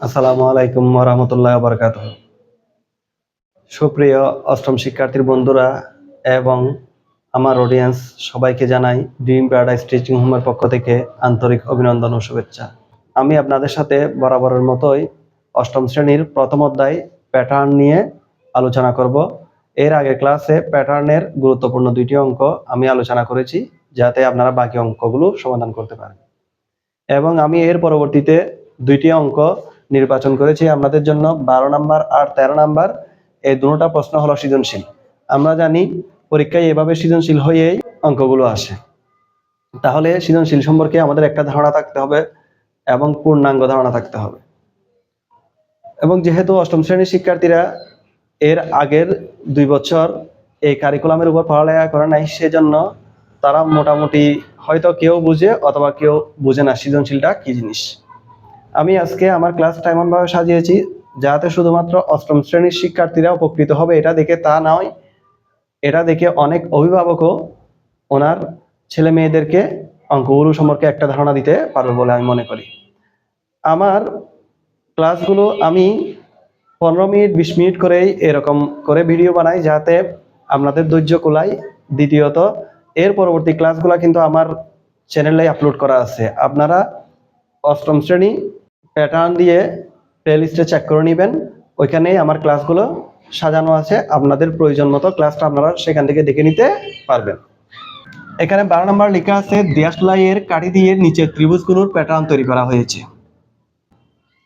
আসসালামু আলাইকুম রহমতুল্লাহ বরকাত সুপ্রিয় অষ্টম শিক্ষার্থীর বন্ধুরা এবং আমার অডিয়েন্স সবাইকে জানাই ড্রিম প্যারাডাইস টিচিং হোমের পক্ষ থেকে আন্তরিক অভিনন্দন ও শুভেচ্ছা। আমি আপনাদের সাথে বরাবরের মতোই অষ্টম শ্রেণির প্রথম অধ্যায় প্যাটার্ন নিয়ে আলোচনা করব। এর আগে ক্লাসে প্যাটার্নের গুরুত্বপূর্ণ দুইটি অঙ্ক আমি আলোচনা করেছি, যাতে আপনারা বাকি অঙ্কগুলো সমাধান করতে পারেন। এবং আমি এর পরবর্তীতে দুইটি অঙ্ক নির্বাচন করেছি আপনাদের জন্য বারো নাম্বার আর তেরো নাম্বার, এই দুটোটা প্রশ্ন হলো সৃজনশীল। আমরা জানি পরীক্ষায় এভাবে সৃজনশীল হয়েই অঙ্কগুলো আসে। তাহলে সৃজনশীল সম্পর্কে আমাদের একটা ধারণা থাকতে হবে এবং পূর্ণাঙ্গ ধারণা থাকতে হবে। এবং যেহেতু অষ্টম শ্রেণির শিক্ষার্থীরা এর আগের দুই বছর এই কারিকুলামের উপর পড়ালেখা করে নাই, সেজন্য তারা মোটামুটি হয়তো কেউ বুঝে অথবা কেউ বুঝে না সৃজনশীলটা কি জিনিস। আমি আজকে আমার ক্লাসটা এমনভাবে সাজিয়েছি যাতে শুধুমাত্র অষ্টম শ্রেণির শিক্ষার্থীরা উপকৃত হবে। এটা দেখে তা নয় এটা দেখে অনেক অভিভাবকও ওনার ছেলে মেয়েদেরকে অঙ্কগুলো সম্পর্কে একটা ধারণা দিতে পারবে বলে আমি মনে করি। আমার ক্লাসগুলো আমি পনেরো মিনিট, বিশ মিনিট করেই এরকম করে ভিডিও বানাই যাতে আপনাদের ধৈর্য কোলাই দ্বিতীয়ত, এর পরবর্তী ক্লাসগুলো কিন্তু আমার চ্যানেলে আপলোড করা আছে। আপনারা অষ্টম শ্রেণি প্যাটার্ন দিয়ে প্লেলিস্টে চেক করে নেবেন। ওইখানেই আমার ক্লাসগুলো সাজানো আছে। আপনাদের প্রয়োজন মতো ক্লাসটা আপনারা সেখান থেকে দেখে নিতে পারবেন। এখানে বারো নম্বর লেখা আছে দেশলাইয়ের কাঠি দিয়ে নিচের ত্রিভুজগুলোর প্যাটার্ন তৈরি করা হয়েছে।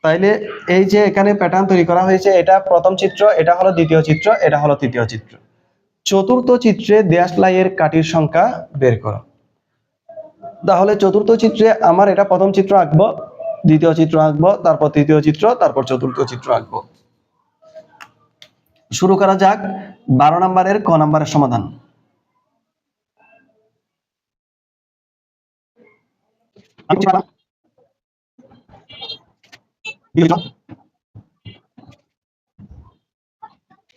তাইলে এই যে এখানে প্যাটার্ন তৈরি করা হয়েছে, এটা প্রথম চিত্র, এটা হলো দ্বিতীয় চিত্র, এটা হলো তৃতীয় চিত্র। চতুর্থ চিত্রে দেশলাইয়ের কাঠির সংখ্যা বের করো। তাহলে চতুর্থ চিত্রে আমার এটা প্রথম চিত্র আঁকবো। দ্বিতীয় চিত্র আঁকবো, তারপর তৃতীয় চিত্র, তারপর চতুর্থ চিত্র আঁকবো। শুরু করা যাক, বারো নম্বরের, ক নম্বরের সমাধান।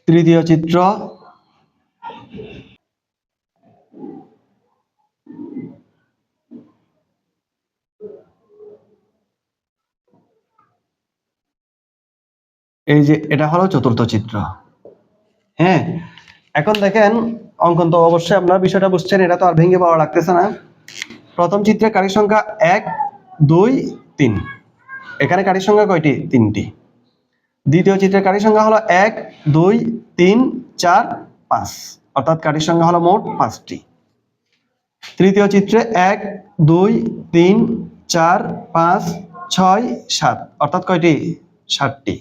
তৃতীয় চিত্র এই যে এটা হলো চতুর্থ চিত্র। হ্যাঁ এখন দেখেন, অঙ্কন তো অবশ্যই আপনার বিষয়টা বুঝছেন, এটা তো আর ভেঙে পাওয়া লাগতেছে না। প্রথম চিত্রে কারির সংখ্যা এক, দুই, তিন। এখানে কারির সংখ্যা কয়টি? তিনটি। দ্বিতীয় চিত্রের কারির সংখ্যা হলো এক, দুই, তিন, চার, পাঁচ। অর্থাৎ কারির সংখ্যা হলো মোট পাঁচটি। তৃতীয় চিত্রে এক, দুই, তিন, চার, পাঁচ, ছয়, সাত। অর্থাৎ কয়টি? ষাটটি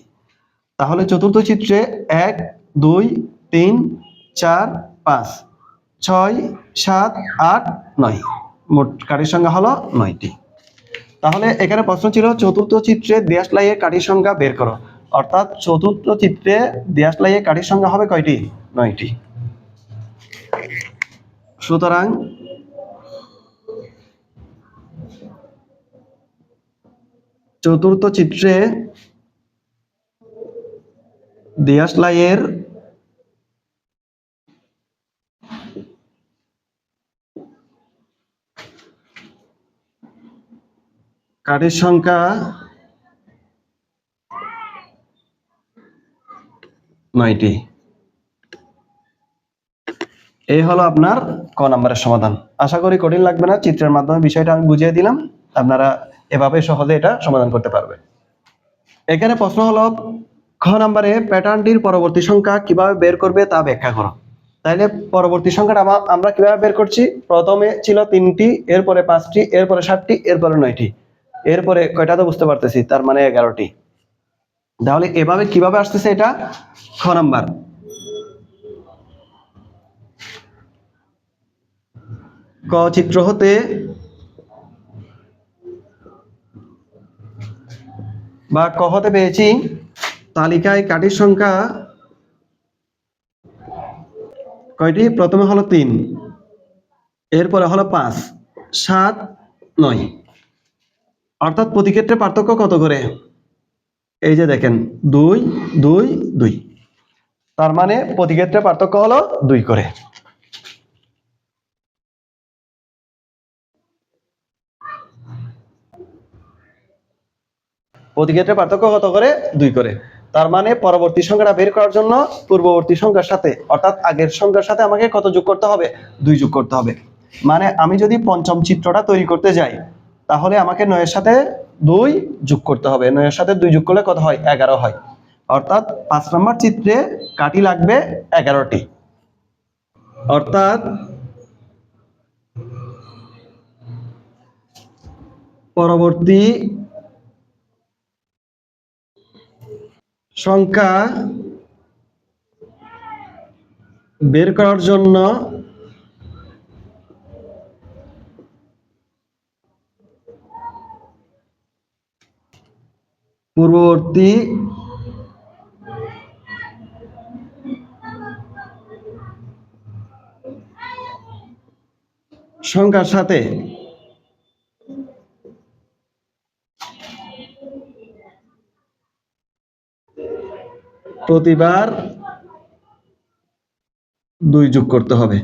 তাহলে চতুর্থ চিত্রে এক, দুই, তিন, চার, পাঁচ, ছয়, সাত, আট, নয়। মোট কাঠির সংখ্যা হলো নয়টি। তাহলে এখানে প্রশ্ন ছিল চতুর্থ চিত্রে দেশলাইয়ে কাঠির সংখ্যা বের করো। অর্থাৎ চতুর্থ চিত্রে দেশলাইয়ে কাঠির সংখ্যা হবে কয়টি? নয়টি। সুতরাং চতুর্থ চিত্রে দেয়াশলাইয়ের কাঠের সংখ্যা নয়টি। এই হলো আপনার ক নম্বরের সমাধান। আশা করি কঠিন লাগবে না, চিত্রের মাধ্যমে বিষয়টা আমি বুঝিয়ে দিলাম। আপনারা এভাবে সহজে এটা সমাধান করতে পারবেন। এখানে প্রশ্ন হলো খ নম্বরে প্যাটার্নটির পরবর্তী সংখ্যা কীভাবে বের করবে তা ব্যাখ্যা করো। তাইলে পরবর্তী সংখ্যাটা আমা- আমরা কীভাবে বের করছি? প্রথমে ছিল তিনটি, এরপরে পাঁচটি, এরপরে সাতটি, এরপরে নয়টি। এরপরে কয়টা তো বুঝতে পারতেছি, তার মানে এগারোটি। তাহলে এভাবে কীভাবে আসতেছে এটা? খ নাম্বার। ক চিত্র হতে বা ক হতে পেয়েছি তালিকায় কাঠির সংখ্যা কয়টি? প্রথমে হলো তিন, এরপরে হলো পাঁচ, সাত, নয়। অর্থাৎ প্রতি ক্ষেত্রে পার্থক্য কত করে? এই যে দেখেন, দুই দুই দুই। তার মানে প্রতি ক্ষেত্রে পার্থক্য হলো দুই করে। প্রতি ক্ষেত্রে পার্থক্য কত করে? দুই করে। তার মানে পরবর্তী সংখ্যাটা বের করার জন্য পূর্ববর্তী সংখ্যার সাথে, অর্থাৎ আগের সংখ্যার সাথে আমাকে কত যোগ করতে হবে? দুই যোগ করতে হবে। মানে আমি যদি পঞ্চম চিত্রটা তৈরি করতে যাই, তাহলে আমাকে নয়ের সাথে দুই যোগ করতে হবে। নয়ের সাথে দুই যোগ করলে কত হয়? এগারো হয়। অর্থাৎ পাঁচ নম্বর চিত্রে কাটি লাগবে এগারোটি। অর্থাৎ পরবর্তী সংখ্যা বের করার জন্য পূর্ববর্তী সংখ্যার সাথে প্রতিবার দুই যোগ করতে হবে।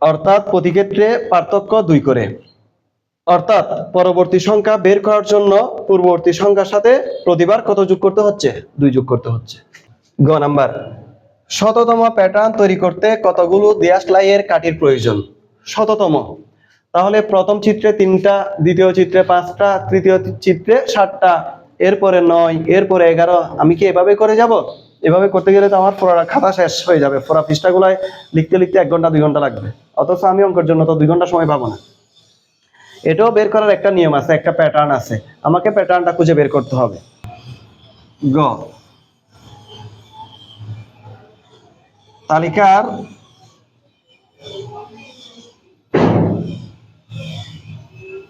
অর্থাৎ প্রতি ক্ষেত্রে পার্থক্য দুই করে। অর্থাৎ পরবর্তী সংখ্যা বের করার জন্য পূর্ববর্তী সংখ্যার সাথে প্রতিবার কত যোগ করতে হচ্ছে? দুই যোগ করতে হচ্ছে। গ নাম্বার, শততম প্যাটার্ন তৈরি করতে কতগুলো দেয়াস লাইয়ের কাঠির প্রয়োজন? শততম। তাহলে প্রথম চিত্রে তিনটা, দ্বিতীয় চিত্রে পাঁচটা, তৃতীয় চিত্রে সাতটা, এরপরে নয়, এরপরে এগারো। আমি কি এভাবে করে যাব? এভাবে করতে গেলে তো আমার পুরো খাতা শেষ হয়ে যাবে। পুরো পৃষ্ঠাগুলায় লিখতে লিখতে এক ঘণ্টা, দুই ঘণ্টা লাগবে। অথচ আমি অঙ্কের জন্য তো দুই ঘণ্টা সময় পাবো না। এটাও বের করার একটা নিয়ম আছে, একটা প্যাটার্ন আছে। আমাকে প্যাটার্নটা খুঁজে বের করতে হবে। গ। তালিকার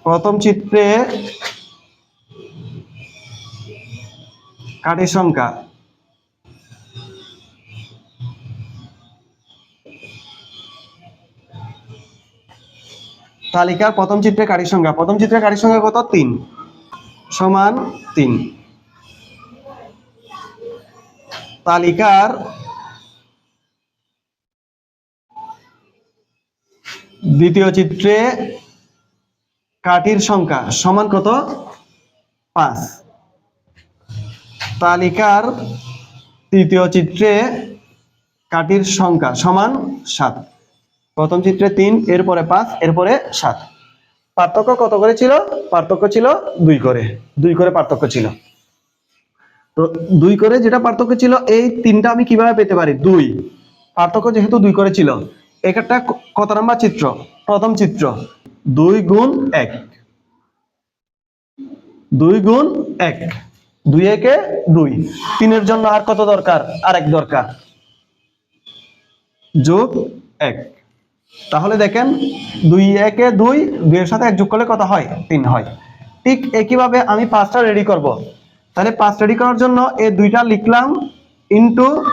প্রথম চিত্রে কাঠি সংখ্যা। তালিকার প্রথম চিত্রে কাঠি সংখ্যা। প্রথম চিত্রে কাঠি সংখ্যা কত? তিন। সমান তিন। তালিকার দ্বিতীয় চিত্রে কাঠির সংখ্যা সমান কত? পাঁচ। তালিকার তৃতীয় চিত্রে কাঠির সংখ্যা সমান সাত। প্রথম চিত্রে তিন, এরপরে পাঁচ, এরপরে সাত। পার্থক্য কত করে ছিল? পার্থক্য ছিল দুই করে। দুই করে পার্থক্য ছিল। তো দুই করে যেটা পার্থক্য ছিল, এই তিনটা আমি কীভাবে পেতে পারি? দুই। পার্থক্য যেহেতু দুই করে ছিল একটা কত নাম্বার চিত্র? প্রথম চিত্র। দুই গুণ এক। দুই গুণ এক। দুই একে দুই। তিনের জন্য আর কত দরকার? আর এক দরকার। যোগ এক। তাহলে দেখেন, দুই একে দুই, দুইয়ের সাথে এক যোগ করলে কত হয়? তিন হয়। ঠিক একইভাবে আমি পাঁচটা রেডি করব। তাহলে পাঁচ রেডি করার জন্য এই দুইটা লিখলাম ইনটু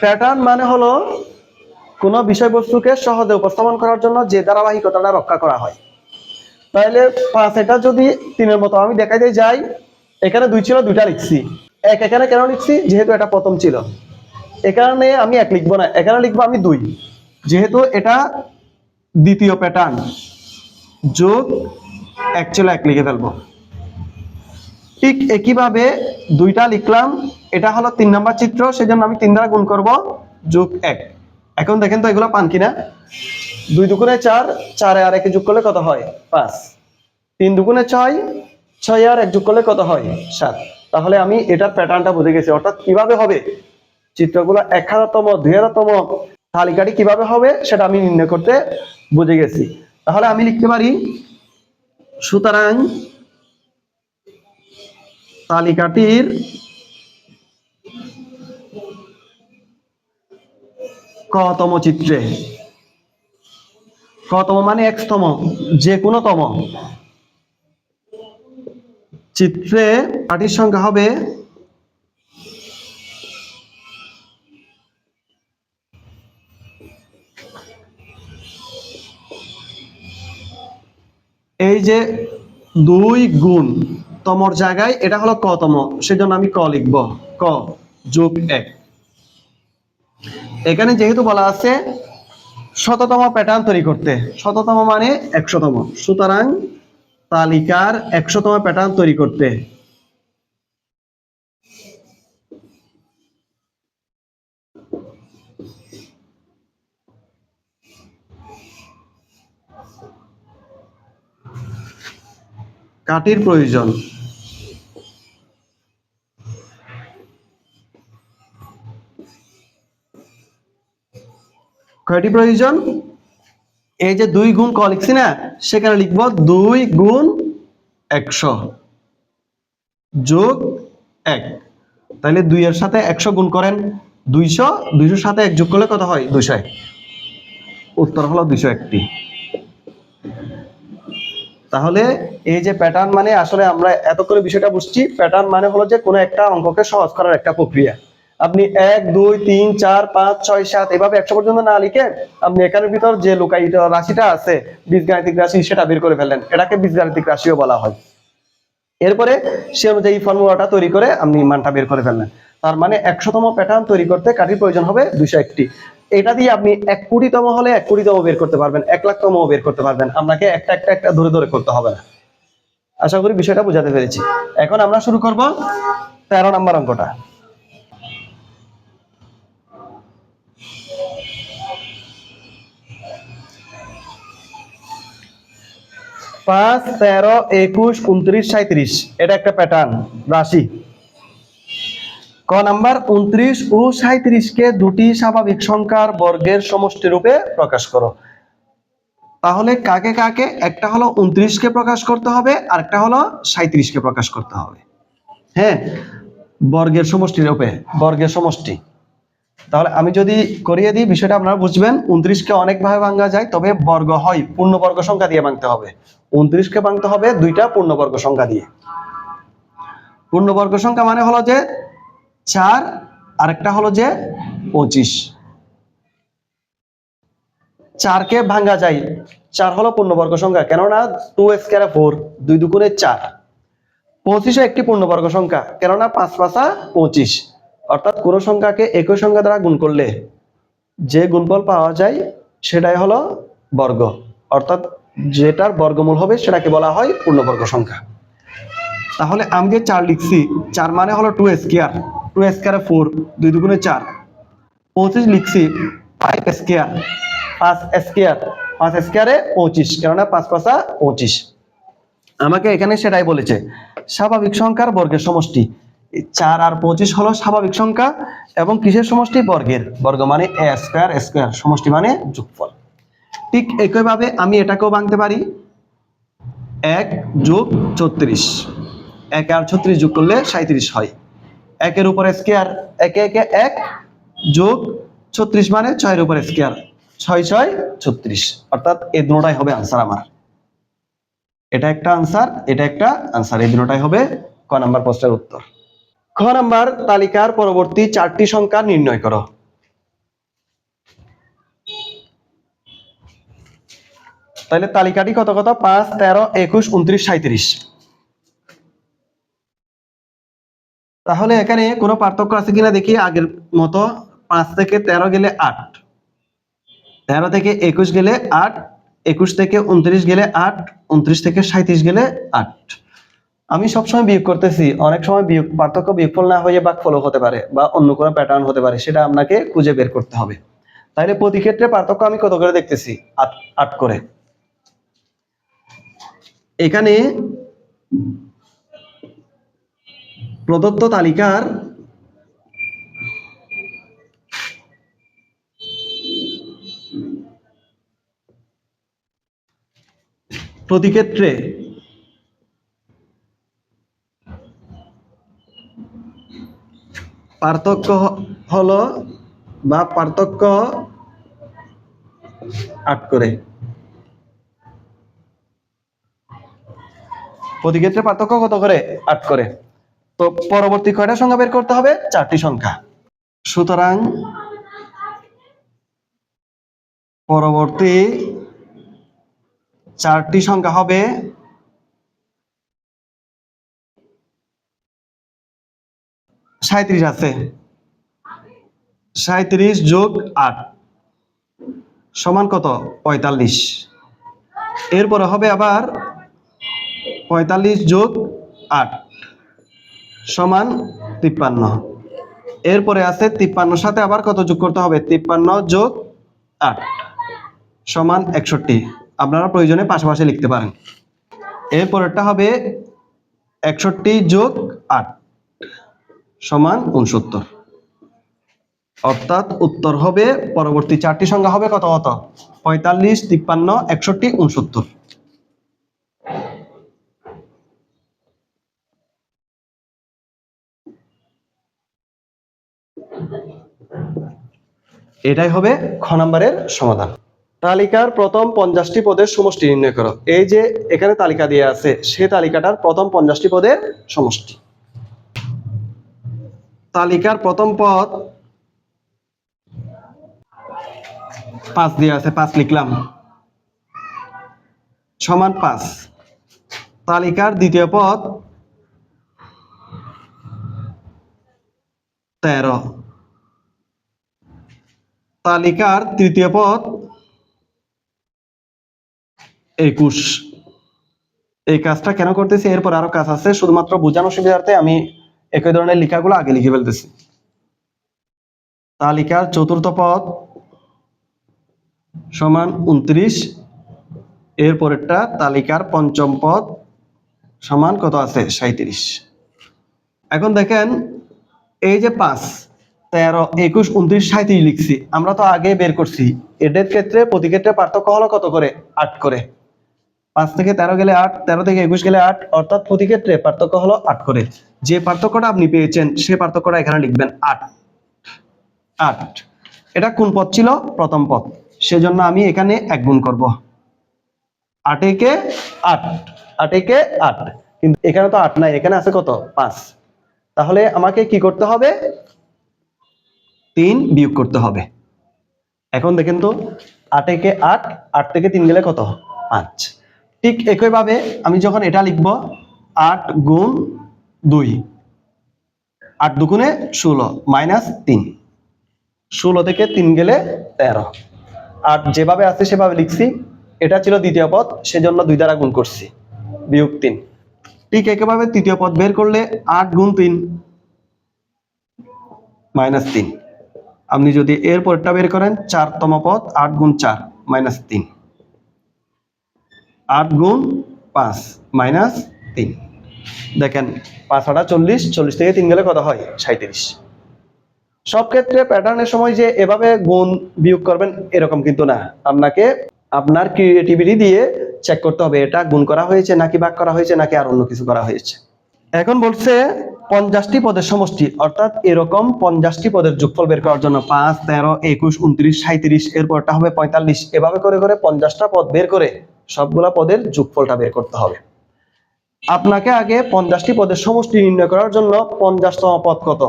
প্যাটার্ন মানে হলো কোনো বিষয়বস্তুকে সহজে উপস্থাপন করার জন্য যে ধারাবাহিকতাটা রক্ষা করা হয়। তাহলে পাঁচ এটা যদি তিনের মতো আমি দেখাইতে যাই, এখানে দুই ছিল, দুইটা লিখছি। এক এখানে কেন লিখছি? যেহেতু এটা প্রথম ছিল। এখানে আমি এক লিখব না, এখানে লিখব আমি দুই। যেহেতু এটা দ্বিতীয় প্যাটার্ন যোগ এক ছিল এক লিখে ফেলব। ঠিক একইভাবে দুইটা লিখলাম, এটা হলো তিন নাম্বার চিত্র, সেজন্য আমি তিন দ্বারা গুণ করব, যোগ এক। এখন দেখেন তো এগুলো পান কিনা? দুই দুগুণে চার, চারে আর একে যোগ করলে কত হয়? পাঁচ। তিন দুগুণে ছয় ছয় আর এক যোগ করলে কত হয়? সাত। তাহলে আমি এটার প্যাটার্নটা বুঝে গেছি। অর্থাৎ কীভাবে হবে? চিত্রগুলো এক হাজারতম, দুই হাজারতম তালিকাটি কীভাবে হবে সেটা আমি নির্ণয় করতে বুঝে গেছি। তাহলে আমি লিখতে পারি, সুতরাং তালিকাটির কতম চিত্রে? কতম মানে একতম যে কোনো তম চিত্রে পাটির সংখ্যা হবে এই যে দুই গুণ, তমর জায়গায় এটা হলো কতম, সেজন্য আমি ক লিখব। ক যোগ এক। এখানে যেহেতু বলা আছে শততম প্যাটার্ন তৈরি করতে। শততম মানে একশোতম। সুতরাং তালিকার একশোতম প্যাটার্ন তৈরি করতে। কাটির প্রয়োজন। কয়টি প্রয়োজন? এই যে দুই গুণ ক লিখছি না, সেখানে লিখব দুই গুণ একশো যোগ এক। তাহলে দুই এর সাথে একশো গুণ করেন দুইশো, দুইশোর সাথে এক যোগ করলে কত হয়? দুইশো এক। উত্তর হলো দুইশো একটি। তাহলে এই যে প্যাটার্ন মানে আসলে আমরা এত করে বিষয়টা বুঝছি প্যাটার্ন মানে হলো যে কোনো একটা অঙ্ককে সহজ করার একটা প্রক্রিয়া। আপনি এক, দুই, তিন, চার, পাঁচ, ছয়, সাত, এভাবে একশো পর্যন্ত না লিখে আপনি এখানের ভিতর যে লুকায়িত রাশিটা আছে বীজগাণিতিক রাশি, সেটা বের করে ফেললেন। এটাকে বীজগাণিতিক রাশিও বলা হয়। এরপরে সে অনুযায়ী ফর্মুলাটা তৈরি করে আপনি মানটা বের করে ফেললেন। তার মানে একশোতম প্যাটার্ন তৈরি করতে কাঠির প্রয়োজন হবে দুইশো একটি। এটা দিয়ে আপনি এক কোটিতম হলে এক কোটিতম বের করতে পারবেন, এক লাখতম বের করতে পারবেন। আপনাকে একটা একটা একটা ধরে ধরে করতে হবে। না আশা করি বিষয়টা বোঝাতে পেরেছি। এখন আমরা শুরু করব তেরো নম্বর অঙ্কটা। পাঁচ, তেরো, একুশ, উনত্রিশ সাঁত্রিশ এটা একটা প্যাটার্ন রাশি। ক নাম্বার, উনত্রিশ ও সাঁত্রিশ কে দুটি স্বাভাবিক সংখ্যার বর্গের সমষ্টি রূপে প্রকাশ করো। তাহলে কাকে কাকে? একটা হলো উনত্রিশ কে প্রকাশ করতে হবে আর একটা হলো সাঁত্রিশ কে প্রকাশ করতে হবে। হ্যাঁ? বর্গের সমষ্টি রূপে, বর্গের সমষ্টি। তাহলে আমি যদি করিয়ে দিই, বিষয়টা আপনারা বুঝবেন, উনত্রিশকে অনেক ভাবে ভাঙা যায়, তবে বর্গ হয়, পূর্ণবর্গ সংখ্যা দিয়ে ভাঙতে হবে। উনত্রিশকে ভাঙতে হবে দুইটা পূর্ণবর্গ সংখ্যা দিয়ে। পূর্ণবর্গ সংখ্যা মানে হলো যে চার, আরেকটা হলো যে পঁচিশ। চারকে ভাঙা যায়, চার হলো পূর্ণবর্গ সংখ্যা, কেননা টু স্কোয়ার ফোর দুই দুগুণে চার। পঁচিশও একটি পূর্ণবর্গ সংখ্যা, কেননা পাঁচ পাঁচা পঁচিশ। অর্থাৎ কোনো সংখ্যাকে একই সংখ্যা দ্বারা গুণ করলে যে গুণফল পাওয়া যায়, সেটাই হলো বর্গ। অর্থাৎ যেটার বর্গমূল হবে, সেটাকে বলা হয় পূর্ণবর্গ সংখ্যা। তাহলে আমি যে চার লিখছি, চার মানে হলো টু স্কোয়ার টু স্কোয়ারে ফোর দুই দুগুণে চার। পঁচিশ লিখছি ফাইভ স্কোয়ার পাঁচ স্কোয়ার পাঁচ স্কোয়ারে পঁচিশ, কেননা পাঁচ পাঁচা পঁচিশ। আমাকে এখানে সেটাই বলেছে, স্বাভাবিক সংখ্যার বর্গের সমষ্টি। চার আর পঁচিশ হলো স্বাভাবিক সংখ্যা এবং কিসের সমষ্টি? বর্গের। বর্গ মানে এ স্কোয়ার স্কোয়ার সমষ্টি মানে যোগফল। ঠিক একইভাবে আমি এটাকেও ভাঙতে পারি। এক যোগ ছত্রিশ। এক আর ছত্রিশ যোগ করলে সাঁত্রিশ হয়। একের উপরে স্কোয়ার একে একে এক যোগ ছত্রিশ মানে ছয়ের উপরে স্কোয়ার ছয় ছয়, ছত্রিশ। অর্থাৎ এই দুটাই হবে আনসার আমার। এটা একটা আনসার এটা একটা আনসার এই দুটাই হবে ক নাম্বার প্রশ্নের উত্তর। খ নাম্বার তালিকার পরবর্তী চারটি সংখ্যা নির্ণয় করো। তাহলে তালিকাটি কত কত? পাঁচ, তেরো, একুশ, উনত্রিশ সাঁত্রিশ তাহলে এখানে কোনো পার্থক্য আছে কিনা দেখি? আগের মতো পাঁচ থেকে তেরো গেলে আট। তেরো থেকে একুশ গেলে আট, একুশ থেকে উনত্রিশ গেলে আট, উনত্রিশ থেকে সাঁত্রিশ গেলে আট। আমি সবসময় বিয়োগ করতেছি, অনেক সময় বিয়োগ, পার্থক্য বিয়োগফল না হয়ে বাক ফলো হতে পারে বা অন্য কোনো প্যাটার্ন হতে পারে, সেটা আপনাকে খুঁজে বের করতে হবে। তাহলে প্রতি ক্ষেত্রে পার্থক্য আমি কত করে দেখতেছি? আট আট করে। এখানে প্রদত্ত তালিকার প্রতি পার্থক্য হলো বা পার্থক্য আট করে। প্রতি ক্ষেত্রে পার্থক্য কত করে? আট করে। তো পরবর্তী কয়টা সংখ্যা বের করতে হবে? চারটি সংখ্যা। সুতরাং পরবর্তী চারটি সংখ্যা হবে সাঁত্রিশ আছে। সাঁত্রিশ যোগ আট সমান কত? পঁয়তাল্লিশ। এরপরে হবে আবার পঁয়তাল্লিশ যোগ আট সমান তিপ্পান্ন। এরপরে আছে তিপ্পান্নর সাথে আবার কত যোগ করতে হবে? তিপ্পান্ন যোগ আট সমান একষট্টি। আপনারা প্রয়োজনে পাশাপাশি লিখতে পারেন। এরপরেরটা হবে একষট্টি যোগ আট। সমান উনসত্তর অর্থাৎ উত্তর হবে, পরবর্তী চারটি সংখ্যা হবে কত কত? পঁয়তাল্লিশ, তিপ্পান্ন, একষট্টি উনসত্তর এটাই হবে খ নাম্বারের সমাধান। তালিকার প্রথম পঞ্চাশটি পদের সমষ্টি নির্ণয় করো। এই যে এখানে তালিকা দিয়ে আছে, সে তালিকাটার প্রথম পঞ্চাশটি পদের সমষ্টি। তালিকার প্রথম পদ পাঁচ দিয়ে আছে, পাঁচ লিখলাম। সমান পাঁচ। তালিকার দ্বিতীয় পদ তেরো। তালিকার তৃতীয় পদ একুশ। এই কাজটা কেন করতেছি? এরপর আরও কাজ আছে। শুধুমাত্র বোঝানোর সুবিধার্থে আমি একই ধরনের লেখাগুলো আগে লিখে ফেলতেছি। তালিকার চতুর্থ পদ সমান উনত্রিশ এর পরেরটা তালিকার পঞ্চম পদ সমান কত আছে? সাঁত্রিশ এখন দেখেন, এই যে পাঁচ, তেরো, একুশ, উনত্রিশ সাঁত্রিশ লিখছি, আমরা তো আগে বের করছি। এদের ক্ষেত্রে প্রতি ক্ষেত্রে পার্থক্য হলো কত করে? আট করে। পাঁচ থেকে তেরো গেলে আট, তেরো থেকে একুশ গেলে আট, অর্থাৎ প্রতি ক্ষেত্রে পার্থক্য হলো আট করে। যে পার্থক্যটা আপনি পেয়েছেন, সে পার্থক্যটা এখানে লিখবেন আট। আট। এটা কোন পথ ছিল? প্রথম পথ সেজন্য আমি এখানে এক গুণ করব। আট একে আট। আট একে আট। কিন্তু এখানে তো আট নাই, এখানে আছে কত? পাঁচ। তাহলে আমাকে কি করতে হবে? তিন বিয়োগ করতে হবে। এখন দেখেন তো, আট একে আট আট থেকে তিন গেলে কত? পাঁচ। ঠিক একইভাবে আমি যখন এটা লিখব, আট গুণ দুই। আট দুগুণে ষোলো, মাইনাস তিন। ষোলো থেকে তিন গেলে তেরো। আর যেভাবে আছে সেভাবে লিখছি, এটা ছিল দ্বিতীয় পদ, সেজন্য দুই দ্বারা গুণ করছি। বিয়োগ তিন। ঠিক একইভাবে তৃতীয় পদ বের করলে আট গুণ তিন, মাইনাস তিন। আপনি যদি এর পরেরটা বের করেন, চারতম পদ, আট গুণ চার, মাইনাস তিন। আট গুণ পাঁচ, মাইনাস তিন। দেখেন, পাঁচ আটা চল্লিশ চল্লিশ থেকে তিন গেলে কত হয়? সাঁত্রিশ সব ক্ষেত্রে প্যাটার্নের সময় যে এভাবে গুণ বিয়োগ করবেন, এরকম কিন্তু না। আপনাকে আপনার ক্রিয়েটিভিটি দিয়ে চেক করতে হবে, এটা গুণ করা হয়েছে নাকি ভাগ করা হয়েছে, নাকি আর অন্য কিছু করা হয়েছে। এখন বলছে পঞ্চাশটি পদের সমষ্টি, অর্থাৎ এরকম পঞ্চাশটি পদের যোগফল বের করার জন্য পাঁচ, তেরো, একুশ, উনত্রিশ সাঁত্রিশ এরপরটা হবে পঁয়তাল্লিশ। এভাবে করে করে পঞ্চাশটা পদ বের করে সবগুলা পদের যোগফলটা বের করতে হবে। আপনাকে আগে পঞ্চাশটি পদের সমষ্টি নির্ণয় করার জন্য পঞ্চাশতম পদ কত?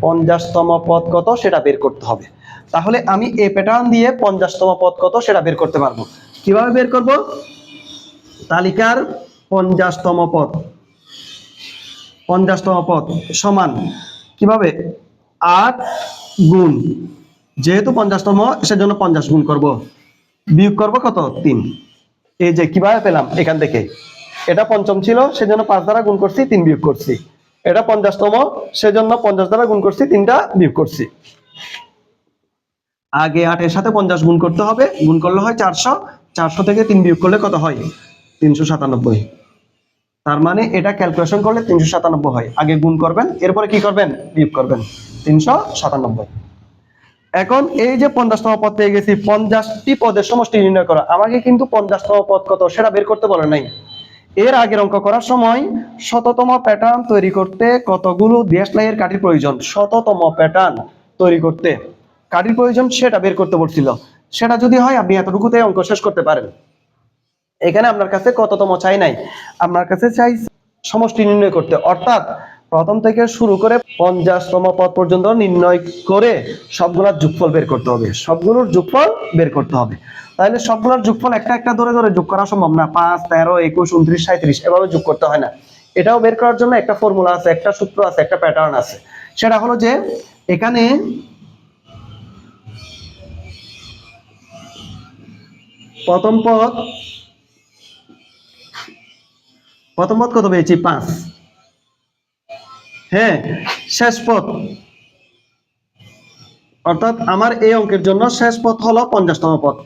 পঞ্চাশতম পদ কত সেটা বের করতে হবে। তাহলে আমি এ প্যাটার্ন দিয়ে পঞ্চাশতম পদ কত সেটা বের করতে পারব। কীভাবে বের করব? তালিকার পঞ্চাশতম পদ। পঞ্চাশতম পদ সমান কীভাবে? আট গুণ। যেহেতু পঞ্চাশতম, সেজন্য পঞ্চাশ গুণ করব। বিয়োগ করব কত? তিন। এই যে কীভাবে পেলাম এখান থেকে? এটা পঞ্চম ছিল, সেজন্য পাঁচ দ্বারা গুণ করছি, তিন বিয়োগ করছি। এটা পঞ্চাশতম, সেজন্য পঞ্চাশ দ্বারা গুণ করছি, তিনটা বিয়োগ করছি। আগে আটের সাথে পঞ্চাশ গুণ করতে হবে, গুণ করলে হয় চারশো চারশো থেকে তিন বিয়োগ করলে কত হয়? তিনশো সাতানব্বই। তার মানে এটা ক্যালকুলেশন করলে তিনশো সাতানব্বই হয়। আগে গুণ করবেন, এরপরে কি করবেন? বিয়োগ করবেন। তিনশো সাতানব্বই। এখন এই যে পঞ্চাশতম পদ পেয়ে গেছি, পঞ্চাশটি পদের সমষ্টি নির্ণয় করা। আমাকে কিন্তু পঞ্চাশতম পদ কত সেটা বের করতে বলে নাই। এর আগের অঙ্ক করার সময় শততম প্যাটার্ন তৈরি করতে কতগুলো দেশলাইয়ের কাঠির প্রয়োজন? শততম প্যাটার্ন তৈরি করতে। কাঠির প্রয়োজন সেটা বের করতে বলছিল। সেটা যদি হয়, আপনি এতটুকুতে অঙ্ক শেষ করতে পারেন। এখানে আপনার কাছে কততম চাই নাই? আপনার কাছে চাই সমষ্টি নির্ণয় করতে। অর্থাৎ প্রথম থেকে শুরু করে পঞ্চাশতম পদ পর্যন্ত নির্ণয় করে সবগুলোর যোগফল বের করতে হবে। সবগুলোর যোগফল বের করতে হবে। তাহলে সবগুলোর যোগফল একটা একটা ধরে ধরে যোগ করা সম্ভব না। পাঁচ, তেরো, একুশ, উনত্রিশ সাঁত্রিশ এভাবে যোগ করতে হয় না। এটাও বের করার জন্য একটা ফর্মুলা আছে, একটা সূত্র আছে, একটা প্যাটার্ন আছে। সেটা হলো যে এখানে প্রথম পদ প্রথম পদ কত পেয়েছি? পাঁচ। হ্যাঁ শেষ পদ। অর্থাৎ আমার এই অঙ্কের জন্য শেষ পথ হলো পঞ্চাশতম পথ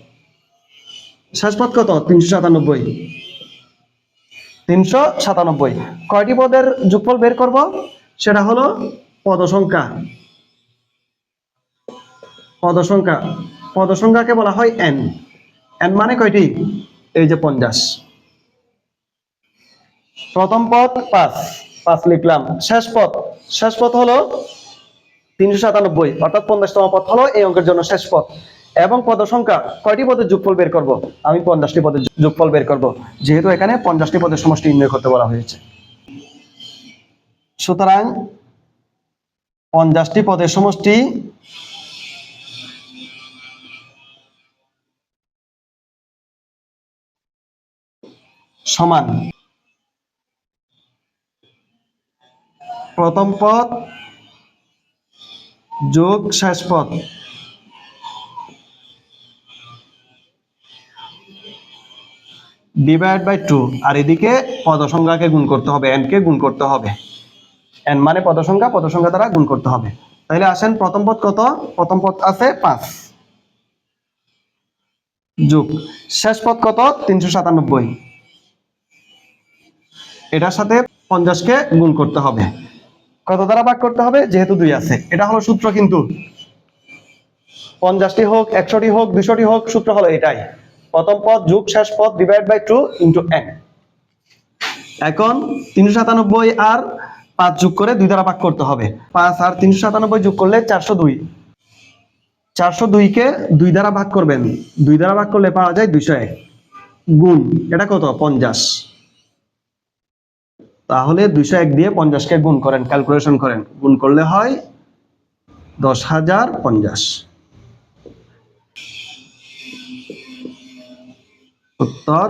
শেষ পথ কত? তিনশো সাতানব্বই। তিনশো সাতানব্বই। কয়টি পদের যোগফল বের করব? সেটা হলো পদ সংখ্যা পদ সংখ্যা পদ সংখ্যাকে বলা হয় এন এন মানে কয়টি? এই যে পঞ্চাশ। প্রথম পদ পাঁচ। পাঁচ লিখলাম। শেষ পথ শেষ পথ হলো তিনশো সাতানব্বই। অর্থাৎ পঞ্চাশতম পথ হলো এই অঙ্কের জন্য শেষ পথ এবং পদ সংখ্যা কয়টি পদের যোগফল বের করব? আমি পঞ্চাশটি পদের যোগফল বের করব, যেহেতু এখানে পঞ্চাশটি পদের সমষ্টি নির্ণয় করতে বলা হয়েছে। সুতরাং পঞ্চাশটি পদের সমষ্টি সমান প্রথম পদ যোগ শেষ পদ। ডিভাইড বাই টু আর এদিকে পদ সংখ্যাকে গুণ করতে হবে এন কে গুণ করতে হবে। এন মানে পদ সংখ্যা পদ সংখ্যা দ্বারা গুণ করতে হবে। তাহলে আসেন প্রথম পদ কত? প্রথম পদ আছে পাঁচ। যোগ। শেষ পদ কত? তিনশো সাতানব্বই। এটার সাথে পঞ্চাশকে গুণ করতে হবে। কত দ্বারা ভাগ করতে হবে? যেহেতু দুই আছে। এটা হলো সূত্র কিন্তু। পঞ্চাশটি হোক, একশোটি হোক, দুশোটি হোক, সূত্র হলো এটাই। প্রথম পদ, যোগ, শেষ পদ divide by two into N এখন তিনশো সাতানব্বই আর পাঁচ যোগ করে দুই দ্বারা ভাগ করতে হবে। পাঁচ আর তিনশো সাতানব্বই যোগ করলে চারশো দুই। চারশো দুইকে দুই দ্বারা ভাগ করবেন। দুই দ্বারা ভাগ করলে পাওয়া যায় দুইশো এক। গুণ, এটা কত? পঞ্চাশ। তাহলে দুইশো এক দিয়ে পঞ্চাশকে গুণ করেন ক্যালকুলেশন করেন। গুণ করলে হয় দশ হাজার পঞ্চাশ। উত্তর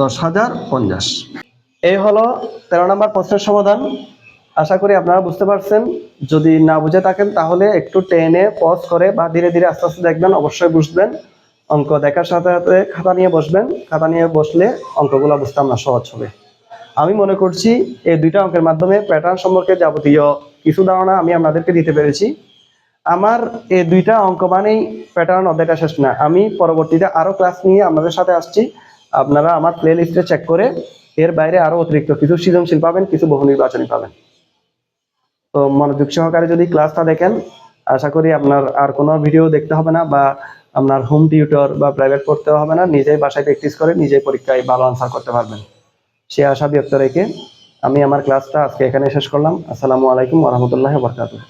দশ হাজার পঞ্চাশ। এই হলো তেরো নম্বর প্রশ্নের সমাধান। আশা করি আপনারা বুঝতে পারছেন। যদি না বুঝে থাকেন, তাহলে একটু টেনে পজ করে বা ধীরে ধীরে আস্তে আস্তে দেখবেন, অবশ্যই বুঝবেন। অঙ্ক দেখার সাথে সাথে খাতা নিয়ে বসবেন। খাতা নিয়ে বসলে অঙ্কগুলো বুঝতে আপনার সহজ হবে। আমি মনে করছি এই দুইটা অঙ্কের মাধ্যমে প্যাটার্ন সম্পর্কে যাবতীয় কিছু ধারণা আমি আপনাদেরকে দিতে পেরেছি। আমার এই দুইটা অঙ্ক মানেই প্যাটার্ন অধ্যায়টা শেষ না। আমি পরবর্তীতে আরও ক্লাস নিয়ে আপনাদের সাথে আসছি। আপনারা আমার প্লে লিস্টে চেক করে এর বাইরে আরও অতিরিক্ত কিছু সৃজনশীল পাবেন, কিছু বহু নির্বাচনী পাবেন। তো মনোযোগ সহকারে যদি ক্লাসটা দেখেন, আশা করি আপনার আর কোনো ভিডিও দেখতে হবে না বা আপনার হোম টিউটর বা প্রাইভেট পড়তে হবে না। নিজেই বাসায় প্র্যাকটিস করে নিজেই পরীক্ষায় ভালো আনসার করতে পারবেন। সে আশা ব্যক্ত রেখে আমি আমার ক্লাসটা আজকে এখানে শেষ করলাম। আসসালামু আলাইকুম ওরহামতুল্লাহ বরকাতুহ।